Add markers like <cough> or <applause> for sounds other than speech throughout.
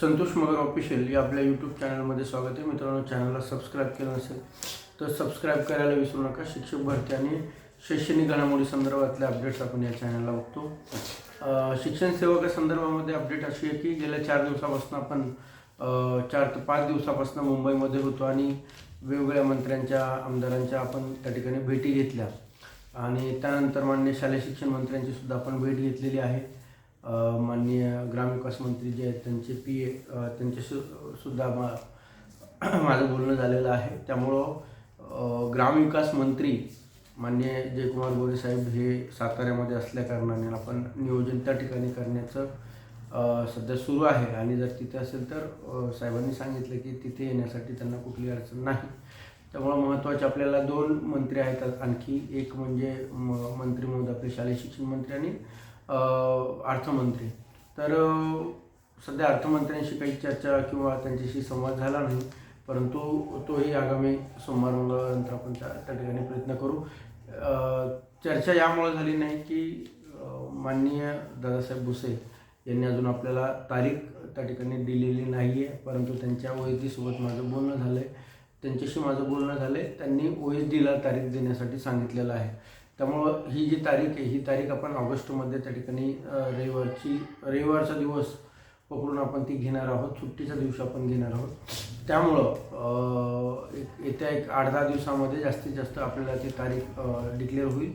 संतोष मगर official या आपल्या YouTube चॅनलमध्ये स्वागत आहे. मित्रांनो चॅनलला सबस्क्राईब केलं नसेल तर सबस्क्राईब करायला विसरू नका. शिक्षक भरती आणि शैक्षणिक घडामोडी संदर्भातले अपडेट्स आपण या चॅनलला बघतो. शिक्षण सेवका संदर्भामध्ये अपडेट अशी आहे की गेल्या चार दिवसापासून आपण चार ते पाच दिवसापासून मुंबईमध्ये होतो आणि वेगवेगळ्या मंत्र्यांच्या आमदारांच्या आपण त्या ठिकाणी भेटी घेतल्या. आणि त्यानंतर मान्य शालेय शिक्षण मंत्र्यांची सुद्धा आपण भेट घेतलेली आहे. माननीय ग्रामविकास मंत्री जे आहेत त्यांचे पी ए त्यांच्याशी सुद्धा मा <clears throat> माझं बोलणं झालेलं आहे. त्यामुळं ग्रामविकास मंत्री माननीय जयकुमार गोरे साहेब हे साताऱ्यामध्ये असल्या कारणाने आपण नियोजन त्या ठिकाणी करण्याचं सध्या सुरू आहे. आणि जर तिथे असेल तर साहेबांनी सांगितलं की तिथे येण्यासाठी त्यांना कुठली अडचण नाही. त्यामुळं महत्त्वाचे आपल्याला दोन मंत्री आहेत. आणखी एक म्हणजे म- मंत्री महोदय आपले शालेय शिक्षण मंत्री आणि अर्थमंत्री. तर सध्या अर्थमंत्र्यांशी काही चर्चा किंवा त्यांच्याशी संवाद झाला नाही परंतु तोही आगामी सोमवार मंगळवारनंतर आपण त्या त्या ठिकाणी प्रयत्न करू. चर्चा यामुळे झाली नाही की माननीय दादासाहेब भुसे यांनी अजून आपल्याला तारीख त्या ठिकाणी दिलेली नाही आहे परंतु त्यांच्या ओएसडीसोबत माझं बोलणं झालं आहे त्यांच्याशी माझं बोलणं झालं आहे त्यांनी ओ एस डीला तारीख देण्यासाठी सांगितलेलं आहे. त्यामुळं ही जी तारीख आहे ही तारीख आपण ऑगस्टमध्ये त्या ठिकाणी रविवारची रविवारचा दिवस पकडून आपण ती घेणार आहोत. सुट्टीचा दिवस आपण घेणार आहोत. त्यामुळं एक येत्या एक आठ दहा दिवसामध्ये जास्तीत जास्त आपल्याला ती तारीख डिक्लेअर होईल.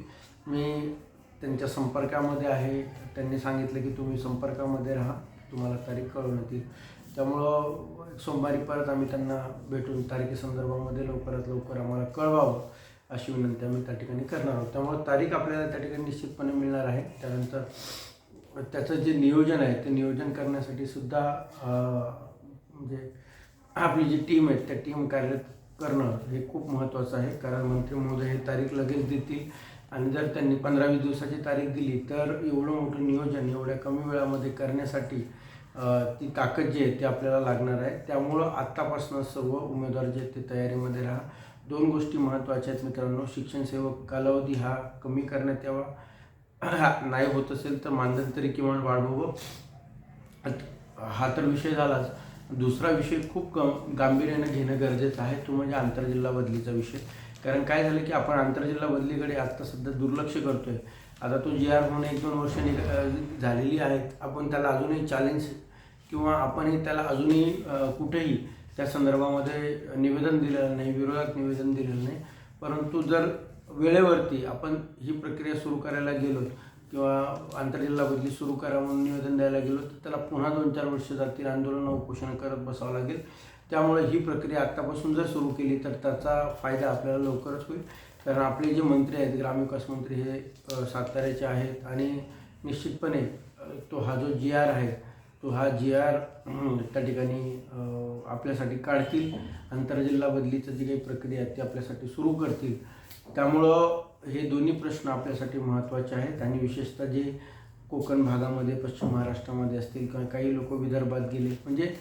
मी त्यांच्या संपर्कामध्ये आहे. त्यांनी सांगितलं की तुम्ही संपर्कामध्ये राहा. तुम्हाला तारीख कळवण्यात येईल त्यामुळं सोमवारी परत आम्ही त्यांना भेटून तारखेसंदर्भामध्ये लवकरात लवकर आम्हाला कळवावं. अशी विनंती आम्ही त्या ठिकाणी करणार आहोत. त्यामुळे तारीख आपल्याला त्या ठिकाणी निश्चितपणे मिळणार आहे. त्यानंतर त्याचं जे नियोजन आहे ते नियोजन करण्यासाठी सुद्धा म्हणजे आपली जी टीम आहे त्या टीम कार्यरत करणं हे खूप महत्त्वाचं आहे. कारण मंत्री महोदय हे तारीख लगेच देतील. आणि जर त्यांनी पंधरा वीस दिवसाची तारीख दिली तर एवढं मोठं नियोजन एवढ्या कमी वेळामध्ये करण्यासाठी ती ताकद जी आहे ती आपल्याला लागणार आहे. त्यामुळं आत्तापासून सर्व उमेदवार जे आहेत ते तयारीमध्ये राहा. दोन गोष्टी महत्त्वाच्या आहेत मित्रांनो. शिक्षण सेवक कालावधी हा कमी करण्यात यावा. हा <clears throat> नाही होत असेल तर मानधन तरी किमान वाढवावं. हा तर विषय झालाच. दुसरा विषय खूप ग गांभीर्याने घेणं गरजेचं आहे. तो म्हणजे आंतरजिल्हा बदलीचा विषय. कारण काय झालं की आपण आंतरजिल्हा बदलीकडे आत्ता सध्या दुर्लक्ष करतोय. आता तो जी आर होऊन एक दोन वर्ष निघ- झालेली आहेत. आपण त्याला अजूनही चॅलेंज किंवा आपणही त्याला अजूनही कुठेही त्या संदर्भामध्ये निवेदन दिलेलं नाही विरोधात निवेदन दिलेलं नाही. परंतु जर वेळेवरती आपण ही प्रक्रिया सुरू करायला गेलो किंवा आंतरजिल्हा बदली सुरू करा म्हणून निवेदन द्यायला गेलो तर त्याला पुन्हा दोन चार वर्ष जातील आंदोलन उपोषण करत बसावं लागेल. त्यामुळे ही प्रक्रिया आत्तापासून जर सुरू केली तर त्याचा फायदा आपल्याला लवकरच होईल. कारण आपले जे मंत्री आहेत ग्रामविकास मंत्री हे साताऱ्याचे आहेत आणि निश्चितपणे तो हा जो जी आर आहे तो हा जी आर त्या ठिकाणी आपल्यासाठी काढतील. आंतरजिल्हा बदलीचं जी काही प्रक्रिया आहे ती आपल्यासाठी सुरू करतील. त्यामुळं हे दोन्ही प्रश्न आपल्यासाठी महत्त्वाचे आहेत. आणि विशेषतः जे कोकण भागामध्ये पश्चिम महाराष्ट्रामध्ये असतील किंवा काही लोक विदर्भात गेले म्हणजे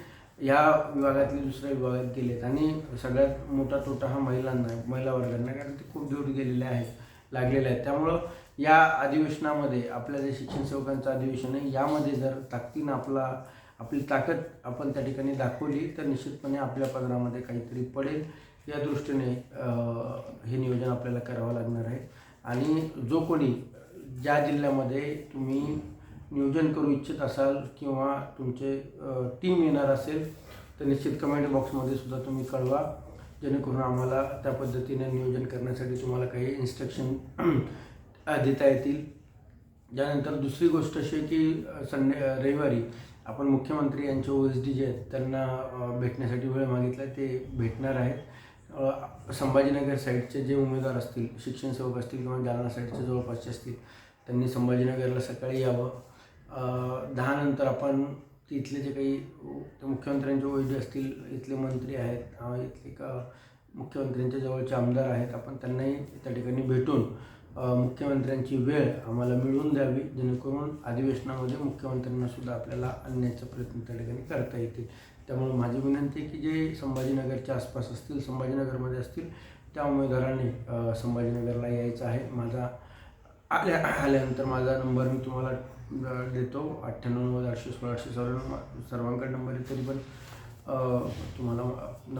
या विभागातले दुसऱ्या विभागात गेलेत. आणि सगळ्यात मोठा तोटा हा महिलांना महिला वर्गांना कारण ते खूप दूर गेलेले आहेत. लागलेले आहेत. त्यामुळं या अधिवेशनामध्ये आपल्या जे शिक्षण सेवकांचं अधिवेशन आहे यामध्ये जर ताकदीनं आपला आपली ताकद आपण त्या ठिकाणी दाखवली तर निश्चितपणे आपल्या पदरामध्ये काहीतरी पडेल. या दृष्टीने हे नियोजन आपल्याला करावं लागणार आहे. आणि जो कोणी ज्या जिल्ह्यामध्ये तुम्ही नियोजन करू इच्छित असाल किंवा तुमचे टीम येणार असेल तर निश्चित कमेंट बॉक्समध्ये सुद्धा तुम्ही कळवा. जेणेकरून आम्हाला त्या पद्धतीने नियोजन करण्यासाठी तुम्हाला काही इन्स्ट्रक्शन <clears throat> देता येतील. त्यानंतर दुसरी गोष्ट अशी आहे की संडे रविवारी आपण मुख्यमंत्री यांचे ओ एस डी जे आहेत त्यांना भेटण्यासाठी वेळ मागितला ते भेटणार आहेत. संभाजीनगर साईडचे जे उमेदवार असतील शिक्षण सेवक असतील किंवा जालना साईडचे जवळपासचे असतील त्यांनी संभाजीनगरला सकाळी यावं. दहानंतर दहा नंतर आपण तिथले जे काही मुख्यमंत्र्यांचे वैद्य असतील इथले मंत्री आहेत इथले का मुख्यमंत्र्यांच्या जवळचे आमदार आहेत आपण त्यांनाही त्या ठिकाणी भेटून मुख्यमंत्र्यांची वेळ आम्हाला मिळवून द्यावी जेणेकरून अधिवेशनामध्ये मुख्यमंत्र्यांनासुद्धा आपल्याला आणण्याचा प्रयत्न त्या ठिकाणी करता येतील. त्यामुळे माझी विनंती आहे की जे संभाजीनगरच्या आसपास असतील संभाजीनगरमध्ये असतील त्या उमेदवारांनी संभाजीनगरला यायचं आहे. माझा आल्या आल्यानंतर माझा नंबर मी तुम्हाला देतो. अठ्ठ्याण्णव नव्वद आठशे सोळा आठशे सर्व सर्वांकडे नंबर आहे तरी पण तुम्हाला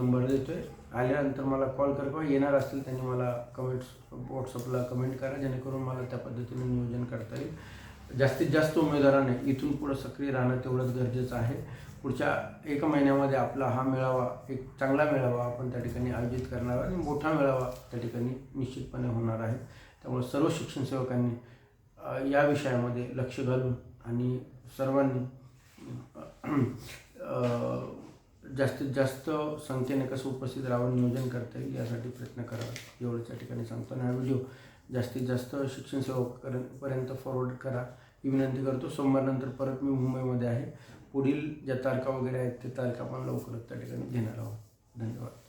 नंबर देतो आहे आल्यानंतर मला कॉल कर किंवा येणार असतील त्यांनी मला कमेंट्स व्हॉट्सअपला कमेंट करा जेणेकरून मला त्या पद्धतीने नियोजन करता येईल. जास्तीत जास्त उमेदवारांनी इथून पुढं सक्रिय राहणं तेवढंच गरजेचं आहे. पुढच्या एक महिन्यामध्ये आपला हा मेळावा एक चांगला मेळावा आपण त्या ठिकाणी आयोजित करणार आणि मोठा मेळावा त्या ठिकाणी निश्चितपणे होणार आहे. त्यामुळे सर्व शिक्षण सेवकांनी या विषयामध्ये लक्ष घालून आणि सर्वांनी जास्तीत जास्त संख्येने कसं उपस्थित राहून नियोजन करता येईल यासाठी प्रयत्न करावा. एवढंच या ठिकाणी सांगतो. आणि हा व्हिडिओ जास्तीत जास्त शिक्षण सेवकांपर्यंत फॉरवर्ड करा. ही विनंती करतो सोमवारनंतर परत मी मुंबईमध्ये आहे. पुढील ज्या तारखा वगैरे आहेत ते तारखा आपण लवकरच त्या ठिकाणी घेणार आहोत. धन्यवाद.